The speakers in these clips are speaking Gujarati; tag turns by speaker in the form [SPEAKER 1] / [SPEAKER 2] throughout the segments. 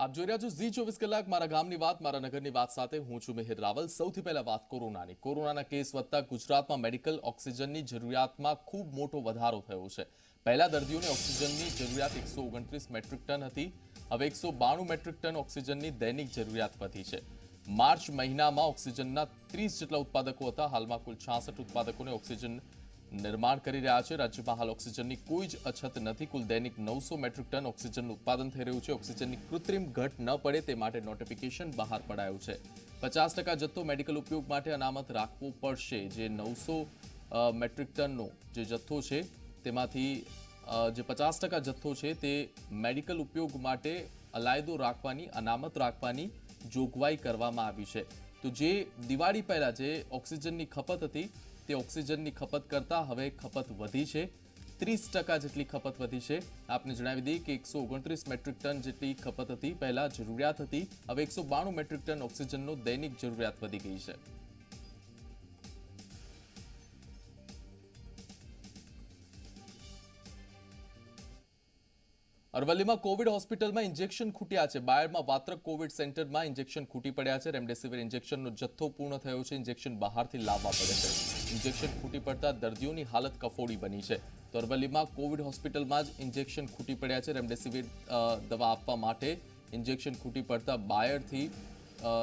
[SPEAKER 1] આપ જોઈ રહ્યા છો ઝી ચોવીસ કલાક. મારા ગામની વાત, મારા નગરની વાત સાથે હું છું મિહિર રાવલ. સૌથી પહેલા વાત કોરોનાની. કોરોનાના કેસ વધતા ગુજરાતમાં મેડિકલ ઓક્સિજનની જરૂરિયાતમાં ખૂબ મોટો વધારો થયો છે. પહેલા દર્દીઓને ઓક્સિજનની જરૂરિયાત એકસો ઓગણત્રીસ મેટ્રિક ટન હતી. હવે એકસો બાણું મેટ્રિક ટન ઓક્સિજનની દૈનિક જરૂરિયાત વધી છે. માર્ચ મહિનામાં ઓક્સિજનના ત્રીસ જેટલા ઉત્પાદકો હતા. હાલમાં કુલ છાસઠ ઉત્પાદકોને ઓક્સિજન નિર્માણ કરી રહ્યા છે. રાજ્યમાં હાલ ઓક્સિજનની કોઈ જ અછત નથી. કુલ દૈનિક નવસો મેટ્રિક ટન ઓક્સિજનનું ઉત્પાદન થઈ રહ્યું છે. ઓક્સિજનની કૃત્રિમ ઘટ ન પડે તે માટે નોટિફિકેશન બહાર પડાયું છે. પચાસ ટકા જથ્થો મેડિકલ ઉપયોગ માટે અનામત રાખવો પડશે. જે નવસો મેટ્રિક ટનનો જે જથ્થો છે, તેમાંથી જે પચાસ ટકા જથ્થો છે, તે મેડિકલ ઉપયોગ માટે અલાયદો રાખવાની, અનામત રાખવાની જોગવાઈ કરવામાં આવી છે. તો જે દિવાળી પહેલાં જે ઓક્સિજનની ખપત હતી તે ઓક્સિજનની ખપત કરતાં હવે ખપત વધી છે. ત્રીસ ટકા જેટલી ખપત વધી છે. આપને જણાવી દઈએ કે એકસો ઓગણત્રીસ મેટ્રિક ટન જેટલી ખપત હતી. પહેલાં જરૂરિયાત હતી. હવે એકસો બાણું મેટ્રિક ટન ઓક્સિજનનો દૈનિક જરૂરિયાત વધી ગઈ છે. અરવલ્લીમાં કોવિડ હોસ્પિટલમાં ઇન્જેક્શન ખૂટ્યા છે. બાયડમાં વાત્રક કોવિડ સેન્ટરમાં ઇન્જેક્શન ખૂટી પડ્યા છે. રેમડેસિવિર ઇન્જેક્શનનો જથ્થો પૂર્ણ થયો છે. ઇન્જેક્શન બહારથી લાવવા પડે છે. ઇન્જેક્શન ખૂટી પડતા દર્દીઓની હાલત કફોડી બની છે તો અરવલ્લીમાં કોવિડ હોસ્પિટલમાં જ ઇન્જેક્શન ખૂટી પડ્યા છે રેમડેસિવિર અ, દવા આપવા માટે ઇન્જેક્શન ખૂટી પડતા બાયડથી અ,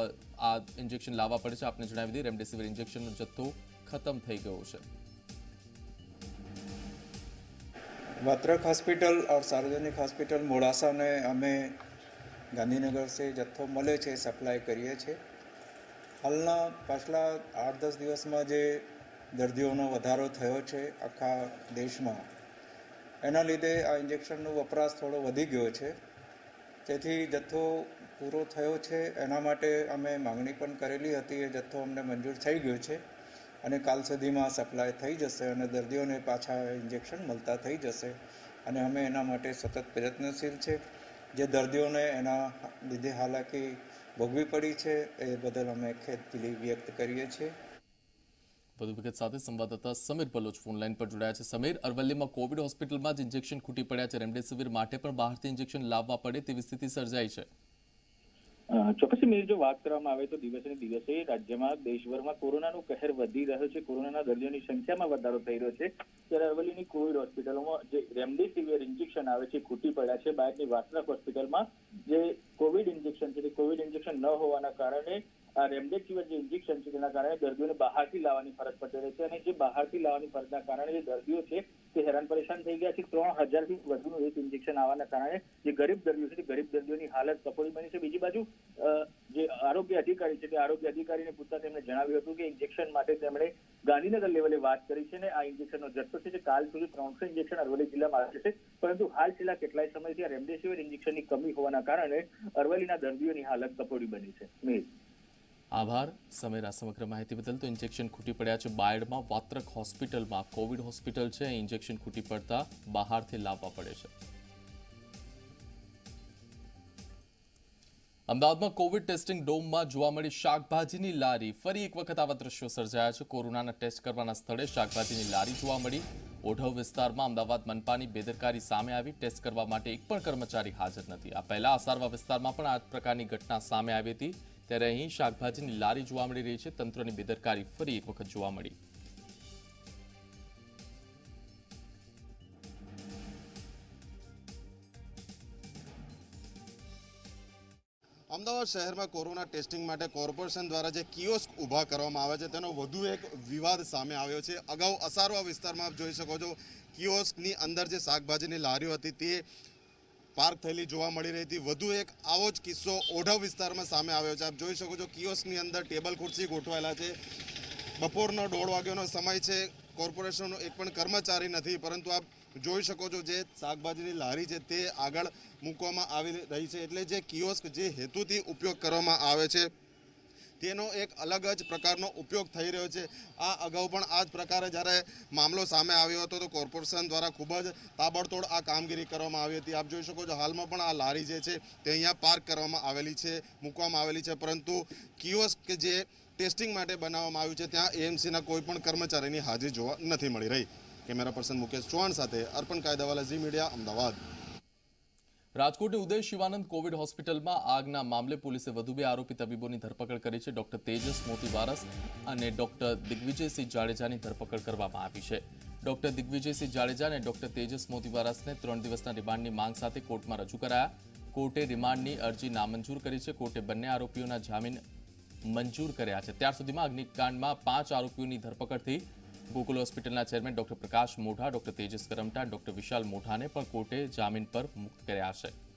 [SPEAKER 1] આ ઇન્જેક્શન લાવવા પડે છે આપને જણાવી દઈએ રેમડેસિવિર ઇન્જેક્શનનો જથ્થો ખતમ થઈ ગયો છે
[SPEAKER 2] वात्रक हॉस्पिटल और सार्वजनिक हॉस्पिटल મોડાસાને અમે ગાંધીનગર से જથ્થો મળે છે સપ્લાય કરીએ છીએ હાલના પાછલા આઠ દસ દિવસમાં જે દર્દીઓનો વધારો થયો છે આખા દેશમાં. એના લીધે આ ઇન્જેક્શનનો વપરાશ થોડો વધી ગયો છે. તેથી જથ્થો પૂરો થયો છે. એના માટે અમે માંગણી પણ કરેલી હતી. એ જથ્થો અમને મંજૂર થઈ ગયો છે અને કાલ સુધીમાં સપ્લાય થઈ જશે અને દર્દીઓને પાછા ઇન્જેક્શન મળતા થઈ જશે. અને અમે એના માટે સતત પ્રયત્નશીલ છે. જે દર્દીઓને એના લીધે હાલાકી ભોગવી પડી છે, એ બદલ અમે ખેદદિલી વ્યક્ત કરીએ છીએ.
[SPEAKER 1] વધુ વિગત સાથે સંવાદદાતા સમીર પલોચ ફોનલાઈન પર જોડાયા છે. સમીર, અરવલ્લીમાં કોવિડ હોસ્પિટલમાં જ ઇન્જેક્શન ખૂટી પડ્યા છે. રેમડેસિવિર માટે પણ બહારથી ઇન્જેક્શન લાવવા પડે તેવી સ્થિતિ સર્જાઈ છે.
[SPEAKER 3] ચોક્કસ મેર જો વાત કરવામાં આવે તો દિવસે દિવસે રાજ્યમાં, દેશભરમાં કોરોનાનો કહેર વધી રહ્યો છે. કોરોનાના દર્દીઓની સંખ્યામાં વધારો થઈ રહ્યો છે. ત્યારે અરવલ્લીની કોવિડ હોસ્પિટલોમાં જે રેમડેસિવિર ઇન્જેક્શન આવે છે, ખૂટી પડ્યા છે. બહારની વાસણક હોસ્પિટલમાં જે કોવિડ ઇન્જેક્શન છે કોવિડ ઇન્જેક્શન ન હોવાના કારણે રેમડેસિવિર જે ઇન્જેક્શન છે તેના કારણે દર્દીઓને બહારથી લાવવાની ફરજ પડી રહી છે અને જે બહારથી લાવવાની ફરજના કારણે જે દર્દીઓ છે તે હેરાન પરેશાન થઈ ગયા છે. ત્રણ હજારથી વધુનું એક ઇન્જેક્શન આવવાના કારણે જે ગરીબ દર્દીઓ છે તે ગરીબ દર્દીઓની હાલત કફોડી બની છે. બીજી બાજુ જે આરોગ્ય અધિકારી છે તે આરોગ્ય અધિકારીને પૂછતા તેમણે જણાવ્યું હતું કે ઇન્જેક્શન માટે તેમણે ગાંધીનગર લેવલે વાત કરી છે અને આ ઇન્જેક્શનનો જથ્થો છે તે કાલ સુધી ત્રણસો ઇન્જેક્શન અરવલ્લી જિલ્લામાં આવે છે. પરંતુ હાલ છેલ્લા કેટલાય સમયથી આ રેમડેસિવિર ઇન્જેક્શનની કમી હોવાના કારણે અરવલ્લીના દર્દીઓની હાલત કફોડી બની છે. મિહિર.
[SPEAKER 1] આભાર. સમયરા સમગ્ર માહિતી બદલ તો ઇન્જેક્શન ખૂટી પડ્યા છે બાયડમાં. વાત્રક હોસ્પિટલમાં કોવિડ હોસ્પિટલ છે. ઇન્જેક્શન ખૂટી પડતા બહારથી લાવવા પડે છે. અમદાવાદમાં કોવિડ ટેસ્ટિંગ ડોમમાં જોવા મળી શાકભાજીની લારી. ફરી એક વખત આવા દ્રશ્યો સર્જાયા છે. કોરોનાના ટેસ્ટ કરવાના સ્થળે શાકભાજીની લારી જોવા મળી. ઓઢવ વિસ્તારમાં અમદાવાદ મનપાની બેદરકારી સામે આવી. ટેસ્ટ કરવા માટે એક પણ કર્મચારી હાજર નથી. આ પહેલા અસારવા વિસ્તારમાં પણ આ પ્રકારની ઘટના સામે આવી હતી. ત્યારે અહીં શાકભાજીની લારી જોવા મળી રહી છે. તંત્રની બેદરકારી ફરી એક વખત જોવા મળી.
[SPEAKER 4] અમદાવાદ શહેરમાં કોરોના ટેસ્ટિંગ માટે કોર્પોરેશન દ્વારા જે કિયોસ્ક ઊભા કરવામાં આવે છે, તેનો વધુ એક વિવાદ સામે આવ્યો છે. અગાઉ અસારવા વિસ્તારમાં આપ જોઈ શકો છો, કિયોસ્કની અંદર જે શાકભાજીની લારીઓ હતી, તે પાર્ક થયેલી જોવા મળી રહી હતી. વધુ એક આવો જ કિસ્સો ઓઢવ વિસ્તારમાં સામે આવ્યો છે. આપ જોઈ શકો છો કિયોસ્કની અંદર ટેબલ ખુરશી ગોઠવાયેલા છે. બપોરનો દોઢ વાગ્યાનો સમય છે. કોર્પોરેશનનો એક પણ કર્મચારી નથી. પરંતુ આપ જોઈ શકો છો જે શાકભાજીની લારી છે તે આગળ મૂકવામાં આવી રહી છે. એટલે જે કિયોસ્ક જે હેતુથી ઉપયોગ કરવામાં આવે છે તેનો એક અલગ જ પ્રકારનો ઉપયોગ થઈ રહ્યો છે. આ અગાઉ પણ આ જ પ્રકારે જ્યારે મામલો સામે આવ્યો હતો, તો કોર્પોરેશન દ્વારા ખૂબ જ તાબડતોડ આ કામગીરી કરવામાં આવી હતી. આપ જોઈ શકો છો, હાલમાં પણ આ લારી જે છે, તે અહીંયા પાર્ક કરવામાં આવેલી છે, મૂકવામાં આવેલી છે. પરંતુ કિયોસ્ક કે જે ટેસ્ટિંગ માટે બનાવવામાં આવ્યું છે, ત્યાં એએમસીના કોઈ પણ કર્મચારીની હાજરી જોવા નથી મળી રહી. કેમેરા પર્સન મુકેશ ચૌહાણ સાથે અર્પણ કાયદાવાલા ઝી મીડિયા, અમદાવાદ.
[SPEAKER 1] રાજકોટની ઉદય શિવાનંદ કોવિડ હોસ્પિટલમાં આગના મામલે પોલીસે વધુ બે આરોપી તબીબોની ધરપકડ કરી છે. ડોક્ટર તેજસ મોતીવારસ અને ડોક્ટર દિગ્વિજયસિંહ જાડેજાની ધરપકડ કરવામાં આવી છે. ડોક્ટર દિગ્વિજયસિંહ જાડેજા અને ડોક્ટર તેજસ મોતીવારસને ત્રણ દિવસના રિમાન્ડની માંગ સાથે કોર્ટમાં રજૂ કરાયા. કોર્ટે રિમાન્ડની અરજી નામંજૂર કરી છે. કોર્ટે બંને આરોપીઓના જામીન મંજૂર કર્યા છે. ત્યાર સુધીમાં અગ્નિકાંડમાં પાંચ આરોપીઓની ધરપકડ થઈ ગોકુલ હોસ્પિટલના chairman doctor Prakash Modha, doctor Tejas Karamta, doctor Vishal મોઢાને પણ કોર્ટે જામીન પર મુક્ત કર્યા છે.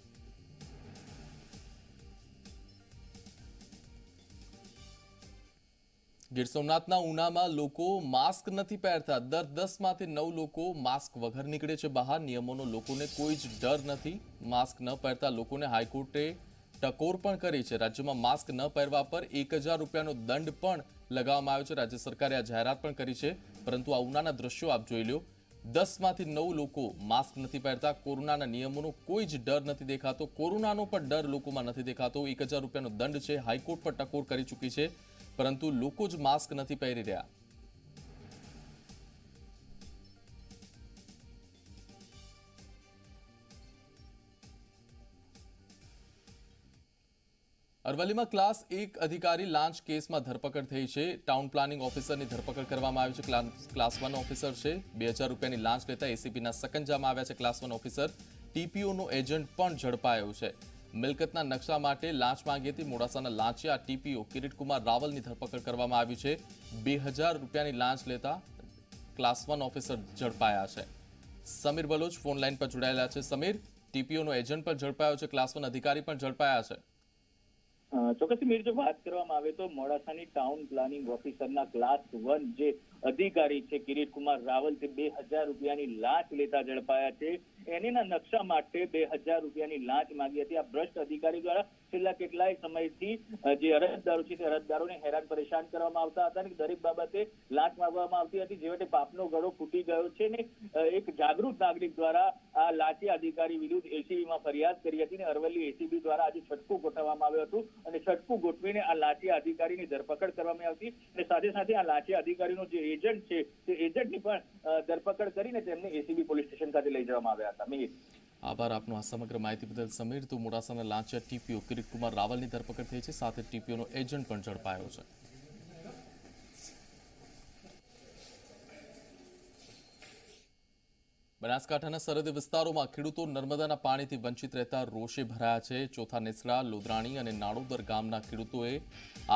[SPEAKER 1] ગીર સોમનાથના ઉનામાં લોકો માસ્ક નથી પહેરતા. દર દસમાંથી નવ લોકો માસ્ક વગર નીકળે છે બહાર. નિયમોનો લોકોને કોઈ જ ડર નથી. માસ્ક ન પહેરતા લોકોને હાઈકોર્ટે ટકોર પણ કરી છે. રાજ્યમાં માસ્ક ન પહેરવા પર એક રૂપિયાનો દંડ પણ લગાવવામાં આવ્યો છે. રાજ્ય સરકારે આ જાહેરાત પણ કરી છે. પરંતુ આ દ્રશ્યો આપ જોઈ લો દસમાંથી નવ લોકો માસ્ક નથી પહેરતા, કોરોનાના નિયમોનો કોઈ જ ડર નથી દેખાતો. કોરોનાનો પણ ડર લોકોમાં નથી દેખાતો. એક રૂપિયાનો દંડ છે. હાઈકોર્ટ પર ટકોર કરી ચૂકી છે. પરંતુ લોકો જ માસ્ક નથી પહેરી રહ્યા. અરવલ્લીમાં ક્લાસ એક અધિકારી લાંચ કેસમાં ધરપકડ થઈ છે. ટાઉન પ્લાનિંગ ઓફિસરની ધરપકડ કરવામાં આવી છે. ક્લા- ક્લાસ વન ઓફિસર છે. બે હજાર રૂપિયાની લાંચ લેતા એસીપીના સકંજામાં આવ્યા છે ક્લાસ વન ઓફિસર. ટીપીઓનો એજન્ટ પણ ઝડપાયો છે. મિલકતના નકશા માટે લાંચ માંગી હતી. મોડાસાના લાંચિયા ટીપીઓ કિરીટકુમાર રાવલની ધરપકડ કરવામાં આવી છે. બે હજાર રૂપિયાની લાંચ લેતા ક્લાસ વન ઓફિસર ઝડપાયા છે. સમીર બલોચ ફોન લાઈન પર જોડાયેલા છે. સમીર, ટીપીઓનો એજન્ટ પણ ઝડપાયો છે. ક્લાસ વન અધિકારી પણ ઝડપાયા છે.
[SPEAKER 3] ચોક્કસ મીર જો વાત કરવામાં આવે તો મોડાસાની ટાઉન પ્લાનિંગ ઓફિસરના ક્લાસ વન જે અધિકારી છે કિરીટકુમાર રાવલ, તે બે હજાર રૂપિયાની લાંચ લેતા ઝડપાયા છે. એનીના નકશા માટે બે હજાર રૂપિયાની લાંચ માંગી હતી. આ ભ્રષ્ટ અધિકારી દ્વારા છેલ્લા કેટલાય સમયથી જે અરજદારો છે તે અરજદારોને હેરાન પરેશાન કરવામાં આવતા હતા અને દરેક બાબતે લાંચ માંગવામાં આવતી હતી જેવટે પાપનો ગળો ફૂટી ગયો છે ને એક જાગૃત નાગરિક દ્વારા આ લાંચી અધિકારી વિરુદ્ધ એસીબીમાં ફરિયાદ કરી હતી ને, અરવલ્લી એસીબી દ્વારા આજે છટકું ગોઠવવામાં આવ્યું હતું અને છટકું ગોઠવીને આ લાંચી અધિકારીની ધરપકડ કરવામાં આવતી અને સાથે સાથે આ લાંચી અધિકારીનો જે એજન્ટ છે તે એજન્ટની પણ ધરપકડ કરીને તેમને એસીબી પોલીસ સ્ટેશન ખાતે લઈ જવામાં આવ્યા હતા. મિહિર.
[SPEAKER 1] આભાર આપનો આ સમગ્ર માહિતી બદલ સમીર. તો મોડાસાના લાંચિયા ટીપીઓ કિરીટકુમાર રાવલની ધરપકડ થઈ છે. સાથે ટીપીઓનો એજન્ટ પણ ઝડપાયો છે. બનાસકાંઠાના સરહદી વિસ્તારોમાં ખેડૂતો નર્મદાના પાણીથી વંચિત રહેતા રોષે ભરાયા છે. ચોથા નેસડા, લોદરાણી અને નાણોદર ગામના ખેડૂતોએ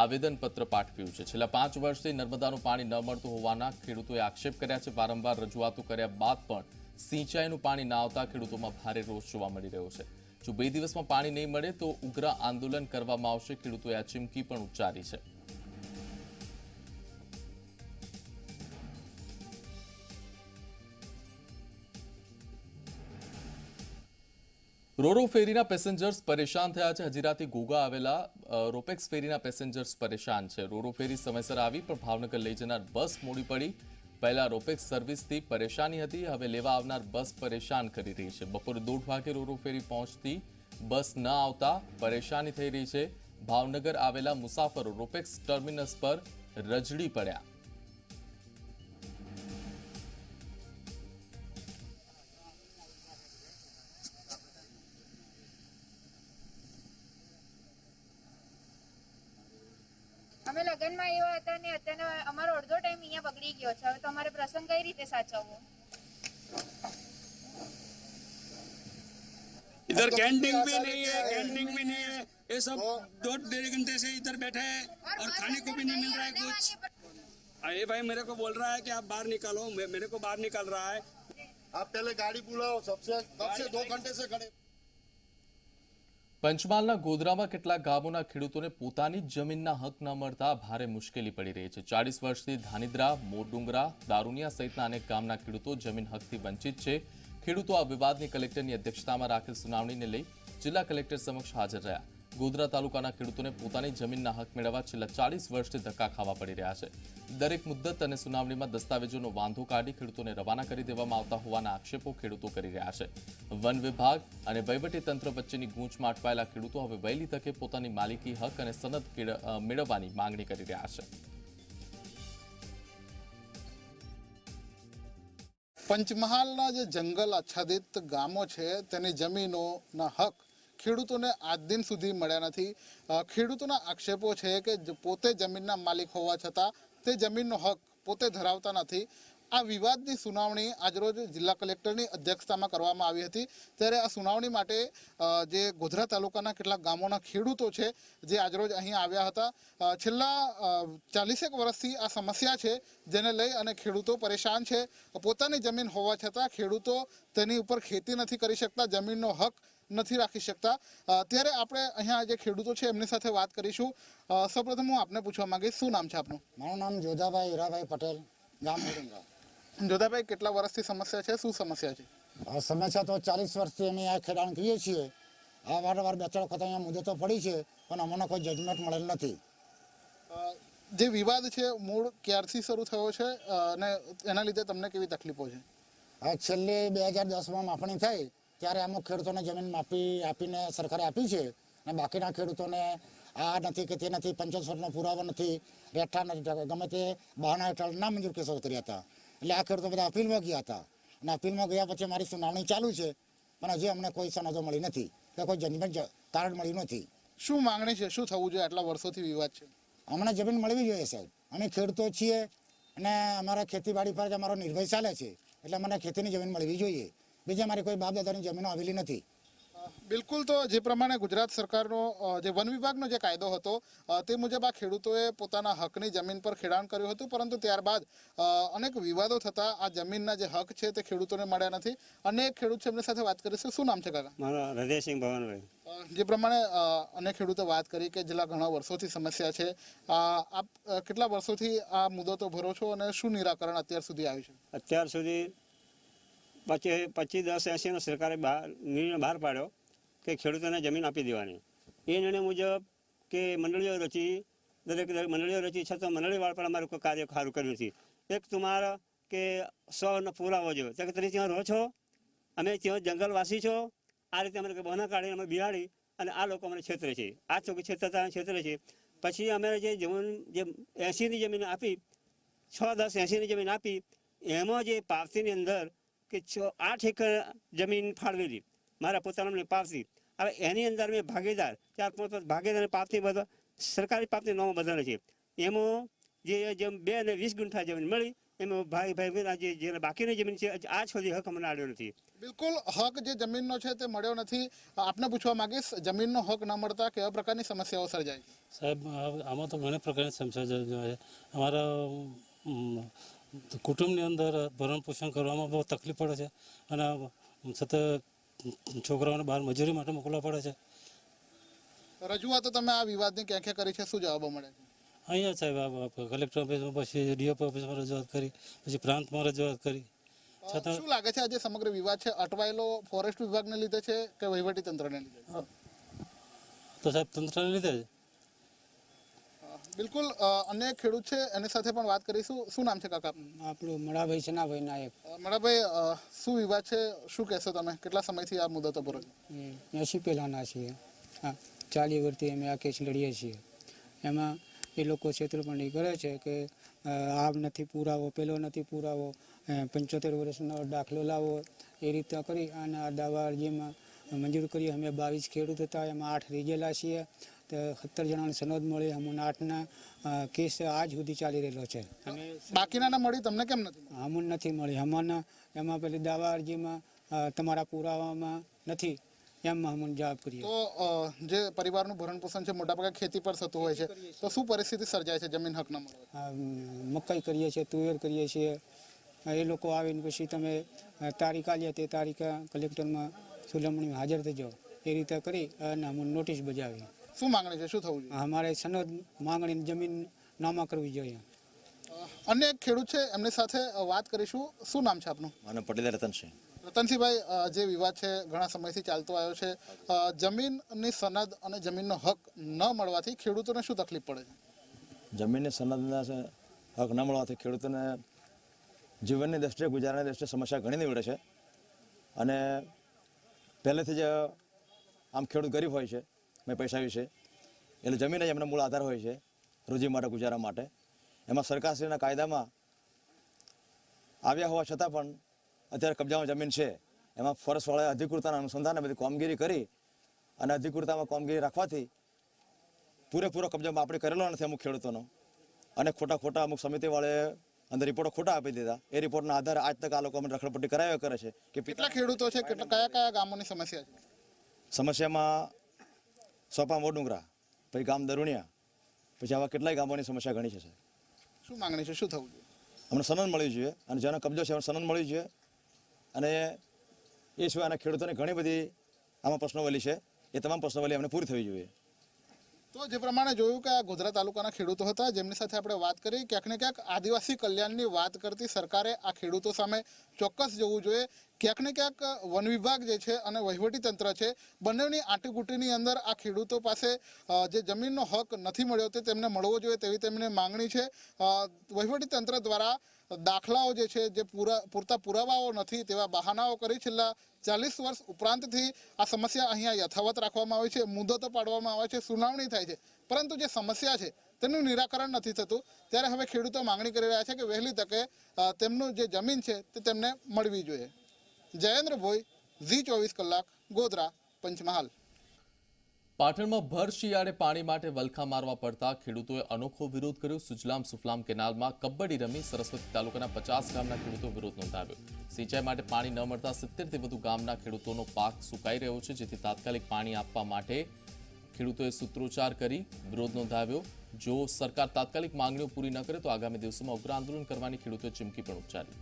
[SPEAKER 1] આવેદનપત્ર પાઠવ્યું છે. છેલ્લા પાંચ વર્ષથી નર્મદાનું પાણી ન મળતું હોવાના ખેડૂતોએ આક્ષેપ કર્યા છે. વારંવાર રજૂઆતો કર્યા બાદ પણ સિંચાઈનું પાણી ના આવતા ખેડૂતોમાં ભારે રોષ જોવા મળી રહ્યો છે. જો બે દિવસમાં પાણી નહીં મળે તો ઉગ્ર આંદોલન કરવામાં આવશે. ખેડૂતોએ આ ચીમકી પણ ઉચ્ચારી છે. રોરો ફેરીના પેસેન્જર્સ પરેશાન થયા છે. હજીરાથી ઘોઘા આવેલા રોપેક્સ ફેરીના પેસેન્જર્સ પરેશાન છે. રોરો ફેરી સમયસર આવી, પણ ભાવનગર લઈ જનાર બસ મોડી પડી. પહેલા રોપેક્સ સર્વિસથી પરેશાની હતી. હવે લેવા આવનાર બસ પરેશાન કરી રહી છે. બપોરે દોઢ વાગે રોરો ફેરી પહોંચતી બસ ન આવતા પરેશાની થઈ રહી છે. ભાવનગર આવેલા મુસાફરો રોપેક્સ ટર્મિનસ પર રજડી પડ્યા.
[SPEAKER 5] અમે લગ્નમાં આવ્યા હતા ને અત્યારે અમારો અડધો ટાઈમ અહીંયા બગડી ગયો છે હવે તો અમારે પ્રસંગ કઈ રીતે સાચવવો
[SPEAKER 6] इधर कैंटीन भी नहीं है कैंटीन भी नहीं है ये सब दो डेढ़ घंटे से इधर बैठे हैं और खाने को भी नहीं मिल रहा है कुछ अरे भाई मेरे को बोल रहा है कि आप बाहर निकालो मे- मेरे को बाहर निकाल रहा है
[SPEAKER 7] आप पहले गाड़ी बुलाओ सबसे कब से दो घंटे से खड़े
[SPEAKER 1] પંચમહાલના ગોધરામાં કેટલાક ગામોના ખેડૂતોને પોતાની જમીનના હક ન મળતા ભારે મુશ્કેલી પડી રહી છે. ચાલીસ વર્ષથી ધાનિદ્રા મોરડુંગરા દારૂનિયા સહિતના અનેક ગામના ખેડૂતો જમીન હકથી વંચિત છે. ખેડૂતો આ વિવાદની કલેક્ટરની અધ્યક્ષતામાં રાખેલ સુનાવણીને લઈ જિલ્લા કલેક્ટર સમક્ષ હાજર રહ્યા. ગોધરા તાલુકાના ખેડૂતોને પોતાની જમીનના હક મેળવવા છેલ્લા ચાલીસ વર્ષથી ધક્કા ખાવા પડી રહ્યા છે. દરેક મુદ્દત અને સુનાવણીમાં દસ્તાવેજોનો વાંધો કાઢી ખેડૂતોને રવાના કરી દેવામાં આવતા હોવાના આક્ષેપો ખેડૂતો કરી રહ્યા છે. વન વિભાગ અને વહીવટી તંત્ર વચ્ચેની ગૂંચમાં અટવાયેલા ખેડૂતો હવે વહેલી તકે પોતાની માલિકી, હક અને સનદ મેળવવાની માંગણી કરી રહ્યા છે.
[SPEAKER 8] પંચમહાલના જે જંગલ આચ્છાદિત ગામો છે, તેની જમીનોના હક ખેડૂતોને આજ દિન સુધી મળ્યા નથી. ખેડૂતોના આક્ષેપો છે કે પોતે જમીનના માલિક હોવા છતાં તે જમીનનો હક પોતે ધરાવતા નથી. આ વિવાદની સુનાવણી આજરોજ જિલ્લા કલેક્ટરની અધ્યક્ષતામાં કરવામાં આવી હતી. ત્યારે આ સુનાવણી માટે જે ગોધરા તાલુકાના કેટલાક ગામોના ખેડૂતો છે, જે આજરોજ અહીં આવ્યા હતા. છેલ્લા ચાલીસેક વર્ષથી આ સમસ્યા છે, જેને લઈ અને ખેડૂતો પરેશાન છે. પોતાની જમીન હોવા છતાં ખેડૂતો તેની ઉપર ખેતી નથી કરી શકતા. જમીનનો હક નથી રાખી શકતા. ત્યારે આપણે અહીંયા જે ખેડૂતો છે એમની સાથે વાત કરીશું. સૌપ્રથમ હું આપને પૂછવા માંગીશ શું નામ છે આપનું?
[SPEAKER 9] મારું નામ જોધાભાઈ હીરાભાઈ પટેલ ગામ
[SPEAKER 8] જોધાભાઈ કેટલા વર્ષથી સમસ્યા છે? શું સમસ્યા છે?
[SPEAKER 9] સમસ્યા તો ચાલીસ વર્ષથી અમે આ ખેડાણ કરીએ છીએ. આ વારંવાર બે ત્રણ વખત અહીંયા મુદતો પડી છે પણ અમને કોઈ જજમેન્ટ મળેલ નથી.
[SPEAKER 8] જે વિવાદ છે મૂળ ક્યારથી શરૂ થયો છે? અને એના લીધે તમને કેવી તકલીફો છે?
[SPEAKER 9] આ છેલ્લી બે હજાર દસમાં માપણી થઈ ત્યારે અમુક ખેડૂતોને જમીન માપી આપીને સરકારે આપી છે અને બાકીના ખેડૂતોને આ નથી કે તે નથી પંચોતેરનો પુરાવો નથી રહેઠા નથી ગમે તે બહાના હેઠળ ના મંજૂર કેસો કર્યા હતા. એટલે આ ખેડૂતો બધા અપીલમાં ગયા હતા. અને અપીલમાં ગયા પછી મારી સુનાવણી ચાલુ છે પણ હજી અમને કોઈ સનદો મળી નથી કે કોઈ જમીન કારણ મળ્યું નથી.
[SPEAKER 8] શું માંગણી છે? શું થવું જોઈએ? આટલા વર્ષોથી વિવાદ છે.
[SPEAKER 9] અમને જમીન મળવી જોઈએ સાહેબ. અમે ખેડૂતો છીએ અને અમારા ખેતીવાડી પર જ અમારો નિર્ભય ચાલે છે. એટલે મને ખેતીની જમીન મળવી જોઈએ. બીજી મારે કોઈ બાપદાદાની જમીનો આવેલી નથી.
[SPEAKER 8] બિલકુલ તો જે પ્રમાણે ગુજરાત સરકારનો જે વન વિભાગનો જે કાયદો હતો તે મુજબ આ ખેડૂતોએ પોતાના હકની જમીન પર ખેડાણ કર્યું હતું પરંતુ ત્યારબાદ અનેક વિવાદો થતા આ જમીનના જે હક છે તે ખેડૂતોને મળ્યા નથી. અનેક ખેડૂત છે એમની સાથે વાત કરીશું શું નામ છે કાકા?
[SPEAKER 6] મારા હૃદયસિંહ ભવનભાઈ.
[SPEAKER 8] જે પ્રમાણે અનેક ખેડૂતો વાત કરી કે જેલા ઘણા વર્ષોથી સમસ્યા છે. આપ કેટલા વર્ષોથી આ મુદ્દો તો ભરો છો અને શું નિરાકરણ અત્યાર સુધી આવ્યું છે?
[SPEAKER 6] અત્યાર સુધી પચીસ પચીસ દસ એંસીનો સરકારે બહાર, નિર્ણય બહાર પાડ્યો કે ખેડૂતોને જમીન આપી દેવાની. એ નિર્ણય મુજબ કે મંડળીઓ રચી, દરેક દરેક મંડળીઓ રચી, છતાં મંડળીવાળા પણ અમારું કાર્ય સારું કર્યું નથી. એક તમારા કે સૌનો પુરાવો જો કે તમે ત્યાં રહો છો, અમે ત્યાં જંગલવાસી છો, આ રીતે અમે બહાના કાઢી અમે બિહાડી અને આ લોકો અમને છેતરે છે. આ ચોકી છેતરતા છેતરે છે. પછી અમે જે જમીન, જે એંસીની જમીન આપી, છ દસ એંસીની જમીન આપી, એમાં જે પાવતીની અંદર કે છ આઠ એકર જમીન ફાળવેલી મારા પોતાના પાપથી હવે એની અંદર મેં ભાગીદાર ચાર પાંચ પાંચ ભાગીદાર પાપથી બધા સરકારી પાવતી નામો બધાને છે. એમાં જે જેમ બે અને વીસ ગુંઠા જમીન મળી એમાં ભાઈ ભાઈ જે જે બાકીની જમીન છે આજ સુધી હક અમને આવ્યો નથી.
[SPEAKER 8] બિલકુલ હક જે જમીનનો છે તે મળ્યો નથી. આપને પૂછવા માંગીશ જમીનનો હક ન મળતા કેવા પ્રકારની સમસ્યાઓ સર્જાય?
[SPEAKER 10] સાહેબ આમાં તો ઘણી પ્રકારની સમસ્યા છે. અમારા કુટુંબની અંદર ભરણ પોષણ કરવામાં બહુ તકલીફ પડે છે અને સતત છોકરાઓને બહાર મજૂરી માટે મોકલવા પડે છે.
[SPEAKER 8] રજૂઆતો તમે આ વિવાદની ક્યાં ક્યાં કરી છે? શું જવાબો મળે છે?
[SPEAKER 10] અહીંયા સાહેબ કલેક્ટર ઓફિસમાં પછી ડીએફ ઓફિસમાં રજૂઆત કરી પછી પ્રાંતમાં રજૂઆત કરી. છતાં
[SPEAKER 8] શું લાગે છે આજે સમગ્ર વિવાદ છે? અટવાયેલો ફોરેસ્ટ વિભાગને લીધે છે કે વહીવટી તંત્રને લીધે?
[SPEAKER 10] તો સાહેબ તંત્રને લીધે જ
[SPEAKER 8] બિલકુલ અન્ય ખેડૂત છે એની સાથે પણ વાત કરીશું. શું નામ છે કાકા?
[SPEAKER 11] આપણું મળાભાઈ સનાભાઈ નાયક.
[SPEAKER 8] મળાભાઈ મણાભાઈ શું વિવાદ છે? શું કહેશો તમે? કેટલા સમયથી આ મુદતો પર છો?
[SPEAKER 11] એસી પહેલાંના છીએ. હા ચાલી વર્ષથી અમે આ કેસ લડીએ છીએ. એમાં એ લોકો છેતરપણી કરે છે કે આ નથી પુરાવો પેલો નથી પુરાવો પંચોતેર વર્ષનો દાખલો લાવો એ રીતે કરી અને આ દાવા અરજીમાં મંજૂર કરી. અમે બાવીસ ખેડૂત હતા એમાં આઠ રીજેલા છીએ. સત્તર જણાને સનદ મળી અમને આઠના કેસ આજ સુધી ચાલી રહેલો છે. અને
[SPEAKER 8] બાકીના મળી તમને કેમ નથી
[SPEAKER 11] અમુન નથી મળી. અમાના એમાં પેલી દાવા અરજીમાં તમારા પુરાવામાં નથી. એમ અમને જવાબ કરીએ.
[SPEAKER 8] તો જે પરિવારનું ભરણ પોષણ છે મોટાભાગે ખેતી પર થતું હોય છે તો શું પરિસ્થિતિ સર્જાય છે જમીન હક ન મળવા?
[SPEAKER 11] આ મકાઈ કરીએ છીએ તુવેર કરીએ છીએ. એ લોકો આવીને પછી તમે તારીખ આલીએ તે તારીખે કલેક્ટરમાં સુલમણી હાજર થજો. એ રીતે કરી અને અમુન નોટિસ બજાવી
[SPEAKER 8] શું માંગણી છે? શું થવું જોઈએ?
[SPEAKER 11] અમારે સનદ માંગણી જમીન નામા કરવી જોઈએ.
[SPEAKER 8] અન્ય એક ખેડૂત છે એમની સાથે વાત કરીશું. શું નામ છે આપનું?
[SPEAKER 12] માનો પટેલ રતનસિંહ.
[SPEAKER 8] રતનસિંહભાઈ જે વિવાદ છે ઘણા સમયથી ચાલતો આવ્યો છે. જમીનની સનદ અને જમીનનો હક ન મળવાથી ખેડૂતોને શું તકલીફ પડે છે?
[SPEAKER 12] જમીનની સનદના હક ન મળવાથી ખેડૂતોને જીવનની દ્રષ્ટિએ ગુજરાતની દ્રષ્ટિએ સમસ્યા ઘણી નીવડે છે. અને પહેલેથી જ આમ ખેડૂત ગરીબ હોય છે. મેં પૈસા વિશે એટલે જમીન જ એમનો મૂળ આધાર હોય છે રોજી માટે ગુજારા માટે. એમાં સરકારશ્રીના કાયદામાં આવ્યા હોવા છતાં પણ અત્યારે કબજામાં જમીન છે. એમાં ફોરેસ્ટવાળાએ અધિકૃતતાના અનુસંધાને બધી કામગીરી કરી અને અધિકૃતતામાં કામગીરી રાખવાથી પૂરેપૂરો કબજામાં આપણે કરેલો નથી અમુક ખેડૂતોનો. અને ખોટા ખોટા અમુક સમિતિવાળાએ અંદર રિપોર્ટો ખોટા આપી દીધા. એ રિપોર્ટના આધારે આજ તક આ લોકો અમને રખડપટ્ટી કરાવ્યા કરે છે કે
[SPEAKER 8] કેટલા ખેડૂતો છે? કેટલા કયા કયા ગામોની સમસ્યા છે?
[SPEAKER 12] સમસ્યામાં સોપા મોડુંગરા પછી ગામ દરુણિયા. પછી આવા કેટલાય ગામોની સમસ્યા ઘણી છે સાહેબ.
[SPEAKER 8] શું માંગણી છે? શું થવું જોઈએ?
[SPEAKER 12] અમને સનન મળવી જોઈએ અને જેનો કબજો છે એમને સનન મળવી જોઈએ. અને એ સિવાયના ખેડૂતોને ઘણી બધી આમાં પ્રશ્નોવલી છે. એ તમામ પ્રશ્નોવલી અમને પૂરી થવી જોઈએ.
[SPEAKER 8] તો જે પ્રમાણે જોયું કે આ ગોધરા તાલુકાના ખેડૂતો હતા જેમની સાથે આપણે વાત કરી ક્યાંક ને ક્યાંક આદિવાસી કલ્યાણની વાત કરતી સરકારે આ ખેડૂતો સામે ચોક્કસ જવું જોઈએ. ક્યાંક ને ક્યાંક વન વિભાગ જે છે અને વહીવટી તંત્ર છે, બંનેની આંટીગુટીની અંદર આ ખેડૂતો પાસે જે જમીનનો હક નથી મળ્યો તે તેમને મળવો જોઈએ તેવી તેમની માંગણી છે. વહીવટીતંત્ર વહીવટી તંત્ર દ્વારા દાખલાઓ જે છે, જે પૂરા, પૂરતા પુરાવાઓ નથી તેવા બહાનાઓ કરી છેલ્લા ચાલીસ વર્ષ ઉપરાંતથી આ સમસ્યા અહીંયા યથાવત રાખવામાં આવે છે, મુદતો પાડવામાં આવે છે, સુનાવણી થાય છે. પરંતુ જે સમસ્યા છે તેનું નિરાકરણ નથી થતું. ત્યારે હવે ખેડૂતો માંગણી કરી રહ્યા છે કે વહેલી તકે તેમનું જે જમીન છે તે તેમને મળવી જોઈએ. જયેન્દ્ર ભોઈ, ઝી ચોવીસ કલાક, ગોધરા, પંચમહાલ.
[SPEAKER 1] પાટણમાં ભર શિયાળે પાણી માટે વલખા મારવા પડતા ખેડૂતોએ અનોખો વિરોધ કર્યો. સુજલામ સુફલામ કેનાલમાં કબડ્ડી રમી સરસ્વતી તાલુકાના પચાસ ગામના ખેડૂતો વિરોધ નોંધાવ્યો. સિંચાઈ માટે પાણી ન મળતા સિત્તેરથી વધુ ગામના ખેડૂતોનો પાક સુકાઈ રહ્યો છે, જેથી તાત્કાલિક પાણી આપવા માટે ખેડૂતોએ સૂત્રોચ્ચાર કરી વિરોધ નોંધાવ્યો. જો સરકાર તાત્કાલિક માંગણીઓ પૂરી ન કરે તો આગામી દિવસોમાં ઉગ્ર આંદોલન કરવાની ખેડૂતોએ ચીમકી પણ ઉચ્ચારી.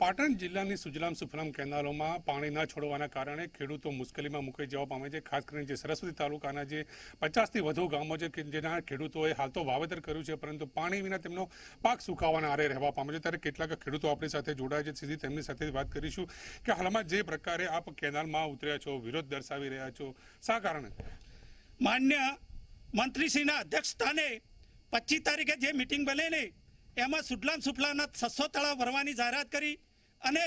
[SPEAKER 13] પાટણ જિલ્લાની સુજલામ સુફલામ કેનાલોમાં પાણી ન છોડવાના કારણે ખેડૂતો મુશ્કેલીમાં મુકાઈ જવા પામે છે. ખાસ કરીને જે સરસ્વતી તાલુકાના જે પચાસથી વધુ ગામો છે કે જેના ખેડૂતોએ હાલ તો વાવેતર કર્યું છે, પરંતુ પાણી વિના તેમનો પાક સુકાવાના આરે રહેવા પામે છે. ત્યારે કેટલાક ખેડૂતો આપણી સાથે જોડાયા છે. સીધી તેમની સાથે વાત કરીશું કે હાલમાં જે પ્રકારે આપ કેનાલમાં ઉતર્યા છો, વિરોધ દર્શાવી રહ્યા છો, શા કારણે?
[SPEAKER 14] માન્ય મંત્રીશ્રીના અધ્યક્ષ સ્થાને પચીસ તારીખે જે મિટિંગ બને ને એમાં સુડલામ સુફલાના છસો તળાવ ભરવાની જાહેરાત કરી અને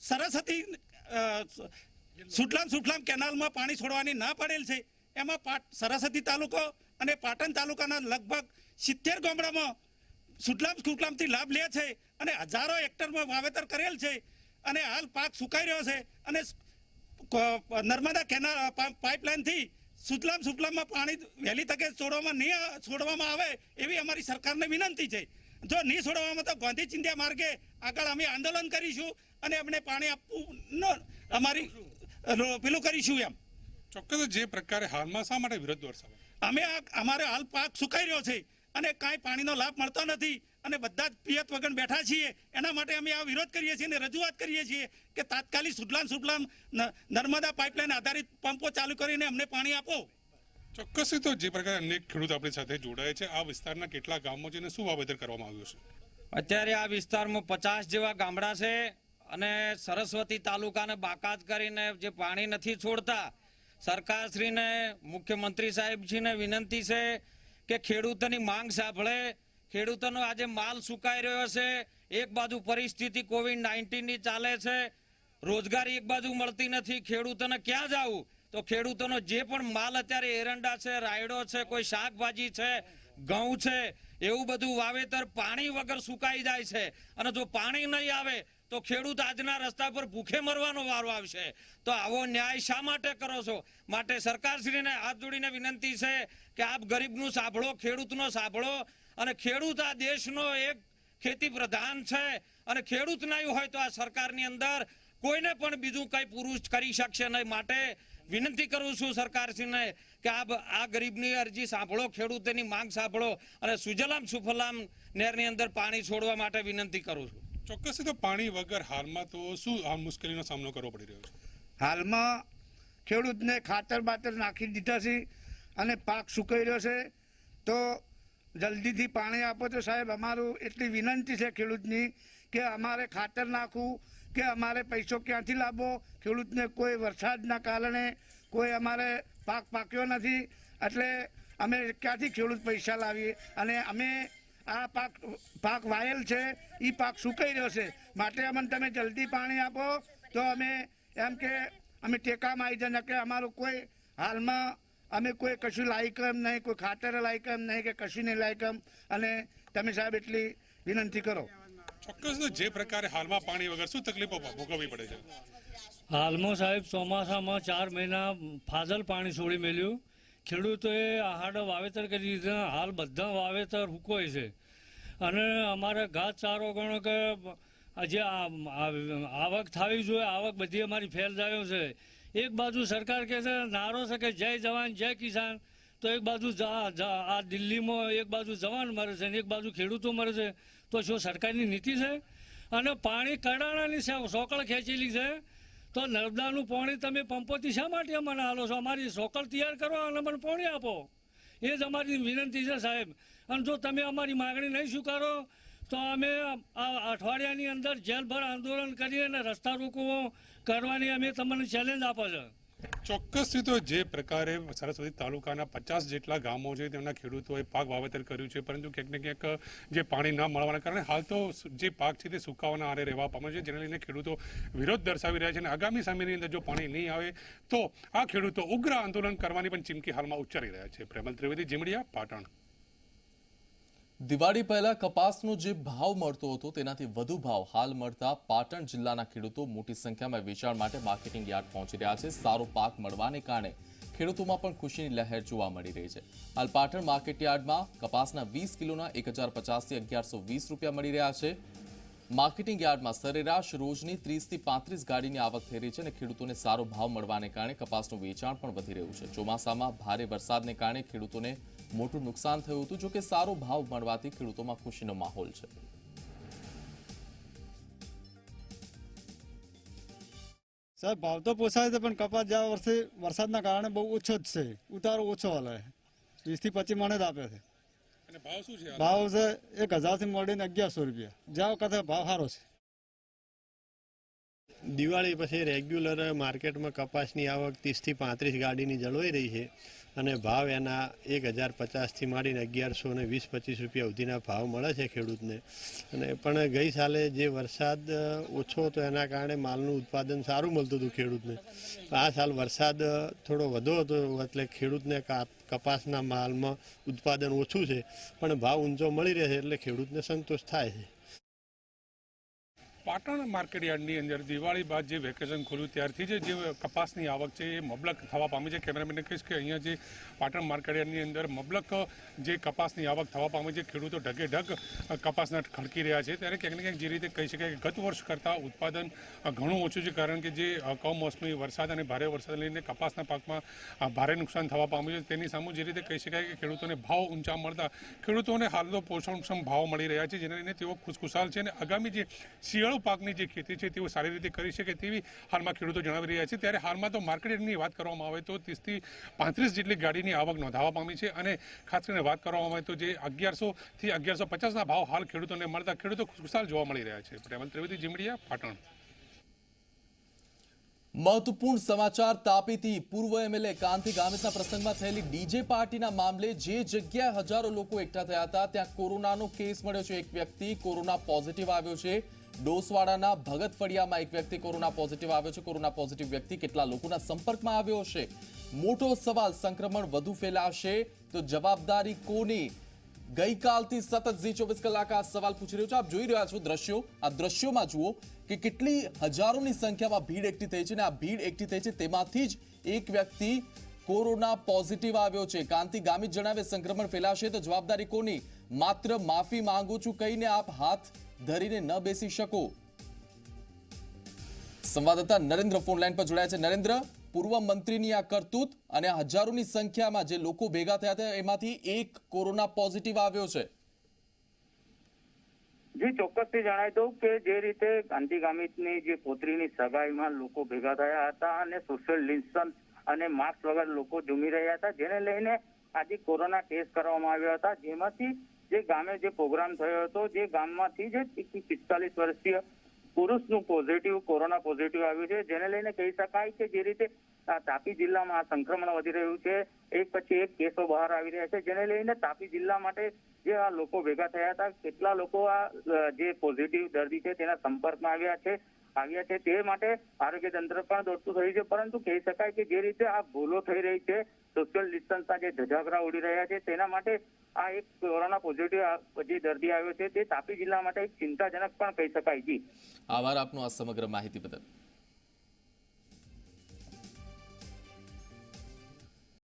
[SPEAKER 14] સરસ્વતી સુડલામ સુફલામ કેનાલમાં પાણી છોડવાની ના પાડેલ છે. એમાં સરસ્વતી તાલુકો અને પાટણ તાલુકાના લગભગ સિત્તેર ગામડામાં સુડલામ સુફલામથી લાભ લે છે અને હજારો હેક્ટરમાં વાવેતર કરેલ છે અને હાલ પાક સુકાઈ રહ્યો છે અને નર્મદા કેનાલ પાઇપલાઇનથી સુજલામ સુફલામમાં પાણી વહેલી તકે છોડવામાં નહીં છોડવામાં આવે એવી અમારી સરકારને વિનંતી છે. જો નહીં છોડવામાં તો ગાંધી ચિંધ્યા માર્ગે આગળ અમે આંદોલન કરીશું અને અમને પાણી આપવું ન અમારી પેલું કરીશું એમ.
[SPEAKER 13] ચોક્કસ જે પ્રકારે હાલમાં શા માટે વિરોધ દર્શાવો?
[SPEAKER 14] અમે આ અમારે હાલ પાક સુકાઈ રહ્યો છે અને કાંઈ પાણીનો લાભ મળતો નથી. અને બધા જ પિયત વગર બેઠા છીએ. એના માટે અમે આ વિરોધ કરીએ છીએ અને રજૂઆત કરીએ છીએ કે તાત્કાલિક સુડલામ સુડલામ નર્મદા પાઇપલાઇન આધારિત પંપો ચાલુ કરીને અમને પાણી આપો.
[SPEAKER 13] ચોક્કસ તો જે પ્રકારે અનેક ખેડૂત આપણી સાથે જોડાય છે આ વિસ્તારના કેટલા ગામો છે અને શું વાવેતર કરવામાં આવ્યું છે?
[SPEAKER 15] અત્યારે આ વિસ્તારમાં પચાસ જેવા ગામડા છે અને સરસ્વતી તાલુકાને બાકાત કરીને જે પાણી નથી છોડતા સરકારશ્રીને મુખ્યમંત્રી સાહેબજીને વિનંતી છે કે ખેડૂતોની માંગ સાંભળે ખેડૂતોનો આજે માલ સુકાઈ રહ્યો છે. એક બાજુ પરિસ્થિતિ કોવિડ નાઇન્ટીનની ચાલે છે. રોજગારી એક બાજુ મળતી નથી. ખેડૂતોને ક્યાં જવું? તો ખેડૂતોનો જે પણ માલ અત્યારે એરંડા છે, રાયડો છે, કોઈ શાકભાજી છે, ઘઉં છે, એવું બધું વાવેતર પાણી વગર સુકાઈ જાય છે. અને જો પાણી નહીં આવે, તો ખેડૂત આજના રસ્તા પર ભૂખે મરવાનો વારો આવશે. તો આવો ન્યાય શા માટે કરો છો? માટે સરકારશ્રીને હાથ જોડીને વિનંતી છે કે આપ ગરીબનું સાંભળો, ખેડૂતનો સાંભળો. અને ખેડૂત આ દેશનો એક ખેતી પ્રધાન છે. અને ખેડૂત નહીં હોય તો આ સરકારની અંદર કોઈને પણ બીજું કંઈ પુરુષ કરી શકશે નહીં. માટે વિનંતી કરું છું સરકારશ્રીને કે આ બ- આ ગરીબની અરજી સાંભળો ખેડૂતોની માંગ સાંભળો અને સુજલામ સુફલામ નહેરની અંદર પાણી છોડવા માટે વિનંતી કરું છું.
[SPEAKER 13] ચોક્કસ તો પાણી વગર હાલમાં તો શું મુશ્કેલીનો સામનો કરવો પડી રહ્યો છે?
[SPEAKER 16] હાલમાં ખેડૂતને ખાતર બાતર નાખી દીધા છે અને પાક સુકાઈ રહ્યો છે. તો જલ્દીથી પાણી આપો તો સાહેબ. અમારું એટલી વિનંતી છે ખેડૂતની કે અમારે ખાતર નાખવું, કે અમારે પૈસો ક્યાંથી લાવવો. ખેડૂતને કોઈ વરસાદના કારણે કોઈ અમારે પાક પાક્યો નથી. એટલે અમે ક્યાંથી ખેડૂત પૈસા લાવીએ? અને અમે આ પાક પાક વાયેલ છે એ પાક સુકાઈ રહ્યો છે. માટે અમને તમે જલ્દી પાણી આપો. તો અમે એમ કે અમે ટેકામાં આવી જાય કે અમારું કોઈ હાલમાં અમે કોઈ કશું લાયક એમ નહીં કોઈ ખાતર લાયક એમ નહીં કે કશું નહીં લાયક એમ. અને તમે સાહેબ એટલી વિનંતી કરો.
[SPEAKER 13] ચોક્કસ જે પ્રકારે હાલમાં પાણી વગર શું તકલીફો ભોગવવી પડે છે?
[SPEAKER 17] હાલમાં સાહેબ ચોમાસામાં ચાર મહિના ફાજલ પાણી છોડી મેલ્યું. ખેડૂતોએ આહાડો વાવેતર કરી દીધા. હાલ બધા વાવેતર હુકોય છે. અને અમારે ઘાસ ચારો ગણો કે જે આવક થવી જોઈએ આવક બધી અમારી ફેલ જાય છે. એક બાજુ સરકાર કહે છે, નારો છે કે જય જવાન, જય કિસાન. તો એક બાજુ આ દિલ્હીમાં એક બાજુ જવાન મરે છે અને એક બાજુ ખેડૂતો મરે છે. તો શું સરકારની નીતિ છે? અને પાણી કડાણાની સોકળ ખેંચેલી છે? તો નર્મદાનું પાણી તમે પંપોથી શા માટે અમને હાલો છો? અમારી સોકળ તૈયાર કરો અને મને પાણી આપો. એ જ અમારી વિનંતી છે સાહેબ. અને જો તમે અમારી માગણી નહીં સ્વીકારો, તો અમે આ અઠવાડિયાની અંદર જેલભર આંદોલન કરી અને રસ્તા રોકો કરવાની અમે તમને ચેલેન્જ આપો છો.
[SPEAKER 13] ચોક્કસથી તો જે પ્રકારે સરસ્વતી તાલુકાના પચાસ જેટલા ગામો છે, તેમના ખેડૂતોએ પાક વાવેતર કર્યું છે, પરંતુ ક્યાંક ને ક્યાંક જે પાણી ના મળવાના કારણે હાલ તો જે પાક છે તે સુકાવાના આરે રહેવા પામે છે, જેને લઈને ખેડૂતો વિરોધ દર્શાવી રહ્યા છે અને આગામી સમયની અંદર જો પાણી નહીં આવે, તો આ ખેડૂતો ઉગ્ર આંદોલન કરવાની પણ ચીમકી હાલમાં ઉચ્ચારી રહ્યા છે. પ્રેમલ ત્રિવેદી, જીમડિયા, પાટણ.
[SPEAKER 1] દિવાળી પહેલા કપાસનો જે ભાવ મળતો હતો, તેનાથી વધુ ભાવ હાલ મળતા પાટણ જિલ્લાના ખેડૂતો મોટી સંખ્યામાં વેચાણ માટે માર્કેટિંગ યાર્ડ પહોંચી રહ્યા છે. સારો પાક મળવાને કારણે ખેડૂતોમાં પણ ખુશીની લહેર જોવા મળી રહી છે. હાલ પાટણ માર્કેટ યાર્ડમાં કપાસના વીસ કિલોના એક હજાર પચાસથી અગિયારસો વીસ રૂપિયા મળી રહ્યા છે. માર્કેટિંગ યાર્ડમાં સરેરાશ રોજની ત્રીસથી પાંત્રીસ ગાડીની આવક થઈ રહી છે અને ખેડૂતોને સારો ભાવ મળવાને કારણે કપાસનું વેચાણ પણ વધી રહ્યું છે. ચોમાસામાં ભારે વરસાદને કારણે ખેડૂતોને મોટું નુકસાન થયું હતું જોકે સારો ભાવ મળવાથી ખેડૂતોમાં ખુશીનો માહોલ છે.
[SPEAKER 18] સાહેબ ભાવ તો પોસાય છે પણ કપાસ જ્યાં વર્ષે વરસાદના કારણે બહુ ઓછો જ છે. ઉતારો ઓછો હાલે. વીસથી પચીસ મણ જ આપે છે.
[SPEAKER 13] ભાવ શું છે
[SPEAKER 18] ભાવ છે એક હજારથી મળીને અગિયારસો રૂપિયા. જ્યાં વખતે ભાવ સારો છે.
[SPEAKER 19] દિવાળી પછી રેગ્યુલર માર્કેટમાં કપાસની આવક ત્રીસથી પાંત્રીસ ગાડીની જળવાઈ રહી છે. અને ભાવ એના એક હજાર પચાસથી માંડીને અગિયારસો ને વીસ, પચીસ રૂપિયા સુધીના ભાવ મળે છે ખેડૂતને. અને પણ ગઈ સાલે જે વરસાદ ઓછો હતો એના કારણે માલનું ઉત્પાદન સારું મળતું હતું ખેડૂતને. આ સાલ વરસાદ થોડો વધુ હતો એટલે ખેડૂતને કપાસના માલમાં ઉત્પાદન ઓછું છે, પણ ભાવ ઊંચો મળી રહે એટલે ખેડૂતને સંતોષ થાય છે.
[SPEAKER 13] પાટણ માર્કેટયાર્ડની અંદર દિવાળી બાદ જે વેકેશન ખોલ્યું ત્યારથી જે જે કપાસની આવક છે એ મબલક થવા પામી છે. કેમેરામેનને કહીશ કે અહીંયા જે પાટણ માર્કેટ યાર્ડની અંદર મબલક જે કપાસની આવક થવા પામી છે, ખેડૂતો ઢગે ઢગ કપાસના ખડકી રહ્યા છે. ત્યારે ક્યાંક ને ક્યાંક જે રીતે કહી શકાય કે ગત વર્ષ કરતાં ઉત્પાદન ઘણું ઓછું છે, કારણ કે જે કમોસમી વરસાદ અને ભારે વરસાદ લઈને કપાસના પાકમાં ભારે નુકસાન થવા પામ્યું છે. તેની સામે જે રીતે કહી શકાય કે ખેડૂતોને ભાવ ઊંચા મળતા ખેડૂતોને હાલ તો પોષણક્ષમ ભાવ મળી રહ્યા છે, જેને લઈને તેઓ ખુશખુશાલ છે અને આગામી જે શિયાળુ પાકની જે ખેતી છે તેઓ સારી રીતે કરી શકે તેવી હાલમાં ખેડૂતો જણાવી રહ્યા છે. ત્યારે હાલમાં તો માર્કેટની વાત કરવામાં આવે તો ત્રીસથી પાંત્રીસ જેટલી ગાડીની આવક નોંધાવા પામી છે અને ખાસ કરીને વાત કરવામાં આવે તો જે અગિયારસોથી અગિયારસો પચાસના ભાવ હાલ ખેડૂતોને મળતા ખેડૂતો ખુશાલ જોવા મળી રહ્યા છે. પ્રેમલ ત્રિવેદી જીમડિયા પાટણ.
[SPEAKER 1] મહત્વપૂર્ણ સમાચાર તાપીથી પૂર્વ એમએલએ કાંતિ ગામિતના પ્રસંગમાં થયેલી ડીજે પાર્ટીના મામલે જે જગ્યાએ હજારો લોકો એકઠા થયા હતા, ત્યાં કોરોનાનો કેસ મળ્યો છે. એક વ્યક્તિ કોરોના પોઝિટિવ આવ્યો છે. ડોસવાડાના ભગત ફળિયામાં એક વ્યક્તિ કોરોના પોઝિટિવ આવ્યો છે. કોરોના પોઝિટિવ વ્યક્તિ કેટલા લોકોના સંપર્કમાં આવ્યો હશે મોટો સવાલ, સંક્રમણ વધુ ફેલાશે તો જવાબદારી કોની? ગઈકાલથી સતત ઝી ચોવીસ કલાક આ સવાલ પૂછી રહ્યો છે. આપ જોઈ રહ્યા છો દ્રશ્યો. આ દ્રશ્યોમાં જુઓ કે કેટલી હજારોની સંખ્યામાં ભીડ એકઠી થઈ છે અને આ ભીડ એકઠી થઈ છે તેમાંથી જ એક વ્યક્તિ કોરોના પોઝિટિવ આવ્યો છે. કાંતિ ગામિત જણાવે, સંક્રમણ ફેલાશે તો જવાબદારી કોની? માત્ર માફી માંગુ છું કહીને આપ હાથ ધરીને ન બેસી શકો. સંવાદદાતા નરેન્દ્ર ફોનલાઈન પર જોડાયા છે. નરેન્દ્ર, પૂર્વ મંત્રીની આ કરતૂત અને હજારોની સંખ્યામાં જે લોકો ભેગા થયા હતા, એમાંથી એક કોરોના પોઝિટિવ આવ્યો છે.
[SPEAKER 3] જી, ચોક્કસથી જણાવી દઉં કે જે રીતે ગાંધી ગામિતની જે પોતરીની સગાઈમાં લોકો ભેગા થયા હતા અને સોશિયલ ડિસ્ટન્સ અને માસ્ક વગર લોકો જુમી રહ્યા હતા, જેને લઈને આજે કોરોના ટેસ્ટ કરવામાં આવ્યા હતા. જેમાંથી જે ગામે જે પ્રોગ્રામ થયો હતો, જે ગામમાંથી જે પિસ્તાલીસ વર્ષીય પુરુષનું પોઝિટિવ કોરોના પોઝિટિવ આવ્યું છે, જેને લઈને કહી શકાય કે જે રીતે
[SPEAKER 20] તાપી જિલ્લામાં આ સંક્રમણ વધી રહ્યું છે, એક પછી એક કેસો બહાર આવી રહ્યા છે, જેને લઈને તાપી જિલ્લા માટે જે આ લોકો ભેગા થયા હતા, કેટલા લોકો આ જે પોઝિટિવ દર્દી છે તેના સંપર્કમાં આવ્યા છે આવ્યા છે તે માટે આરોગ્ય તંત્ર પણ દોડતું થયું છે, પરંતુ કહી શકાય કે જે રીતે આ ભૂલો થઈ રહી છે સોશિયલ ડિસ્ટન્સના જે ધજાગરા ઉડી રહ્યા છે, તેના માટે આ એક કોરોના પોઝિટિવ જે દર્દી આવ્યો છે, તે તાપી જિલ્લા માટે એક ચિંતાજનક પણ કહી શકાય જી.
[SPEAKER 1] આભાર આપનો આ સમગ્ર માહિતી બદલ.